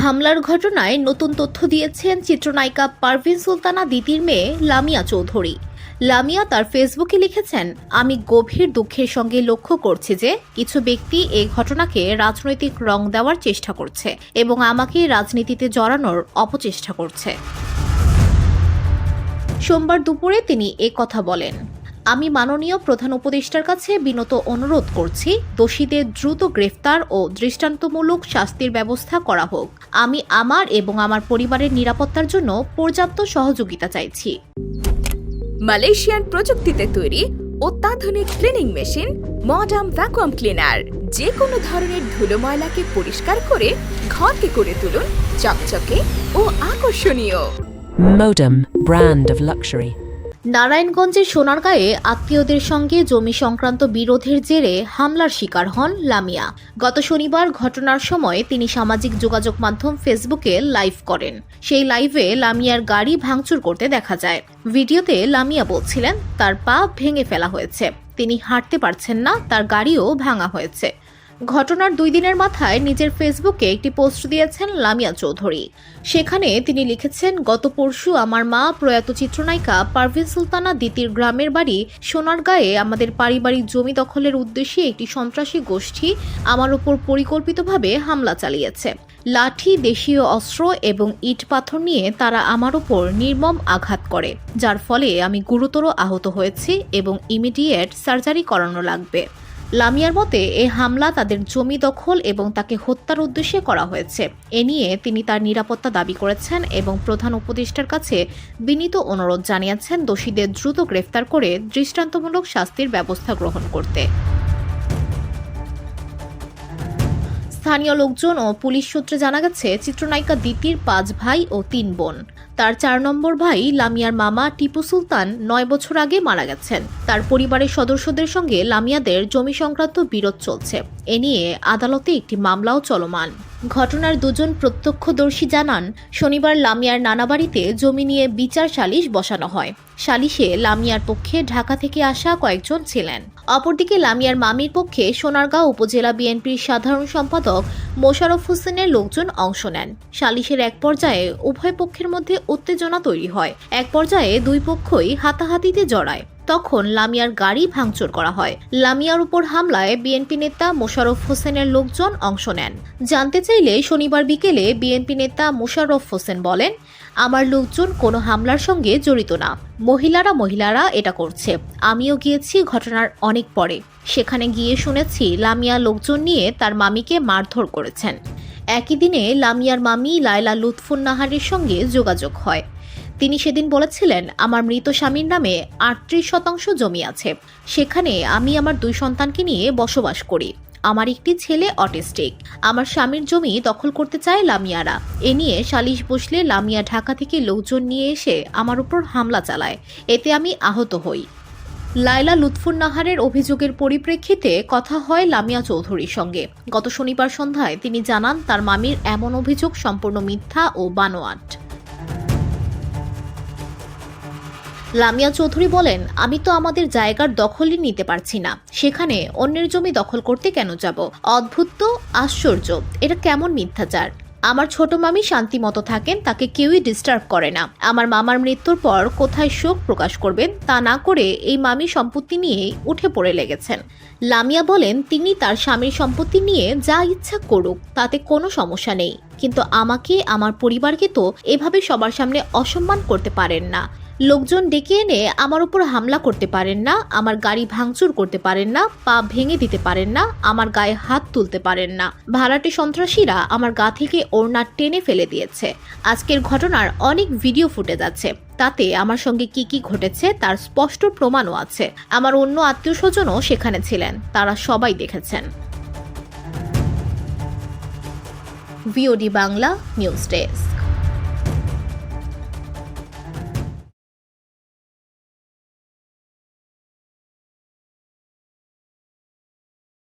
হামলার ঘটনায় নতুন তথ্য দিয়েছেন চিত্রনায়িকা পারভিন সুলতানা দিদির মেয়ে লামিয়া চৌধুরী। লামিয়া তার ফেসবুকে লিখেছেন, আমি গভীর দুঃখের সঙ্গে লক্ষ্য করছি যে কিছু ব্যক্তি এই ঘটনাকে রাজনৈতিক রং দেওয়ার চেষ্টা করছে এবং আমাকে রাজনীতিতে জড়ানোর অপচেষ্টা করছে। সোমবার দুপুরে তিনি এ কথা বলেন। আমি মাননীয় প্রধান উপদেষ্টার কাছে বিনত অনুরোধ করছি দোষীদের দ্রুত গ্রেফতার ও দৃষ্টান্তমূলক শাস্তির ব্যবস্থা করা হোক। আমি আমার এবং আমার পরিবারের নিরাপত্তার জন্য পর্যাপ্ত সহযোগিতা চাইছি। মালয়েশিয়ান প্রযুক্তিতে তৈরি অত্যাধুনিক cleaning machine modern vacuum cleaner যে কোনো ধরনের ধুলো ময়লাকে পরিষ্কার করে ঘরকে করে তুলুন চকচকে ও আকর্ষণীয়। Modem, brand of luxury. নারায়ণগঞ্জের সোনারগাঁয়ে আত্মীয়দের সঙ্গে জমি সংক্রান্ত বিরোধের জেরে হামলার শিকার হন লামিয়া। গত শনিবার ঘটনার সময় তিনি সামাজিক যোগাযোগ মাধ্যম ফেসবুকে লাইভ করেন। সেই লাইভে লামিয়ার গাড়ি ভাঙচুর করতে দেখা যায়। ভিডিওতে লামিয়া বলছিলেন, তার পা ভেঙে ফেলা হয়েছে। তিনি হাঁটতে পারছেন না, তার গাড়িও ভাঙা হয়েছে। ঘটনার দুই দিনের মাথায় নিজের ফেসবুকে একটি পোস্ট দিয়েছেন লামিয়া চৌধুরী। সেখানে তিনি লিখেছেন, গত পরশু আমার মা প্রয়াত চিত্রনায়িকা পারভিন সুলতানা দিতির গ্রামের বাড়ি সোনারগাঁয়ে আমাদের পারিবারিক জমি দখলের উদ্দেশ্যে একটি সন্ত্রাসী গোষ্ঠী আমার উপর পরিকল্পিতভাবে হামলা চালিয়েছে। লাঠি, দেশীয় অস্ত্র এবং ইট পাথর নিয়ে তারা আমার উপর নির্মম আঘাত করে, যার ফলে আমি গুরুতর আহত হয়েছি এবং ইমিডিয়েট সার্জারি করানো লাগবে। লামিয়ার মতে, এ হামলা তাদের জমি দখল এবং তাকে হত্যার উদ্দেশ্যে করা হয়েছে। এ নিয়ে তিনি তার নিরাপত্তা দাবি করেছেন এবং প্রধান উপদেষ্টার কাছে বিনীত অনুরোধ জানিয়েছেন দোষীদের দ্রুত গ্রেফতার করে দৃষ্টান্তমূলক শাস্তির ব্যবস্থা গ্রহণ করতে। স্থানীয় লোকজন ও পুলিশ সূত্রে জানা গেছে, চিত্রনায়িকা দিতির পাঁচ ভাই ও তিন বোন। তার চার নম্বর ভাই লামিয়ার মামা টিপু সুলতান নয় বছর আগে মারা গেছেন। তার পরিবারের সদস্যদের সঙ্গে লামিয়াদের জমি সংক্রান্ত বিরোধ চলছে। এ নিয়ে আদালতে একটি মামলাও চলমান। ঘটনার দুজন প্রত্যক্ষদর্শী জানান, শনিবার লামিয়ার নানাবাড়িতে জমি নিয়ে বিচার সালিশ বসানো হয়। সালিশে লামিয়ার পক্ষে ঢাকা থেকে আসা কয়েকজন ছিলেন। অপরদিকে লামিয়ার মামির পক্ষে সোনারগাঁও উপজেলা বিএনপির সাধারণ সম্পাদক মোশাররফ হোসেনের লোকজন অংশ নেন। সালিশের এক পর্যায়ে উভয় পক্ষের মধ্যে উত্তেজনা তৈরি হয়। এক পর্যায়ে দুই পক্ষই হাতাহাতিতে জড়ায়। তখন লামিয়ার গাড়ি ভাঙচুর করা হয়। লামিয়ার উপর হামলায় বিএনপি নেতা মোশাররফ হোসেনের লোকজন অংশ নেন। জানতে চাইলে শনিবার বিকেলে বিএনপি নেতা মোশাররফ হোসেন বলেন, আমার লোকজন কোনো হামলার সঙ্গে জড়িত না। মহিলারা মহিলারা এটা করছে। আমিও গিয়েছি ঘটনার অনেক পরে। সেখানে গিয়ে শুনেছি লামিয়া লোকজন নিয়ে তার মামিকে মারধর করেছেন। একই দিনে লামিয়ার মামি লায়লা লুৎফুন নাহারের সঙ্গে যোগাযোগ হয়। তিনি সেদিন বলেছিলেন, আমার মৃত স্বামীর নামে আটত্রিশ শতাংশ জমি আছে। সেখানে আমি আমার দুই সন্তানকে নিয়ে বসবাস করি। আমার একটি ছেলে অটিস্টিক। আমার স্বামীর জমি দখল করতে চায় লামিয়ারা। এ নিয়ে সালিশ বসলে লামিয়া ঢাকা থেকে লোকজন নিয়ে এসে আমার উপর হামলা চালায়। এতে আমি আহত হই। লায়লা লুৎফুন নাহারের অভিযোগের পরিপ্রেক্ষিতে কথা হয় লামিয়া চৌধুরীর সঙ্গে। গত শনিবার সন্ধ্যায় তিনি জানান, তার মামির এমন অভিযোগ সম্পূর্ণ মিথ্যা ও বানোয়াট। লামিয়া চৌধুরী বলেন, আমি তো আমাদের জায়গার দখলই নিতে পারছি না। সেখানে অন্যের জমি দখল করতে কেন যাব? অদ্ভুত তো, আশ্চর্য। এটা কেমন মিথ্যাচার? আমার ছোট মামি শান্তি মতো থাকেন, তাকে কেউই ডিস্টার্ব করে না। আমার মামার মৃত্যুর পর কোথায় শোক প্রকাশ করবেন, তা না করে এই মামি সম্পত্তি নিয়ে উঠে পড়ে লেগেছেন। লামিয়া বলেন, তিনি তার স্বামীর সম্পত্তি নিয়ে যা ইচ্ছা করুক, তাতে কোনো সমস্যা নেই। কিন্তু আমাকে, আমার পরিবারকে তো এভাবে সবার সামনে অসম্মান করতে পারেন না। লোকজন ডেকে এনে আমার উপর হামলা করতে পারেন না, আমার গাড়ি ভাঙচুর করতে পারেন না, পা ভেঙে দিতে পারেন না, আমার গায়ে হাত তুলতে পারেন না। ভাড়াটে সন্ত্রাসীরা আমার গা থেকে ওড়না টেনে ফেলে দিয়েছে। আজকের ঘটনার অনেক ভিডিও ফুটেজ আছে। তাতে আমার সঙ্গে কি কি ঘটেছে তার স্পষ্ট প্রমাণও আছে। আমার অন্য আত্মীয় স্বজনও সেখানে ছিলেন, তারা সবাই দেখেছেন। VOD Bangla, news desk.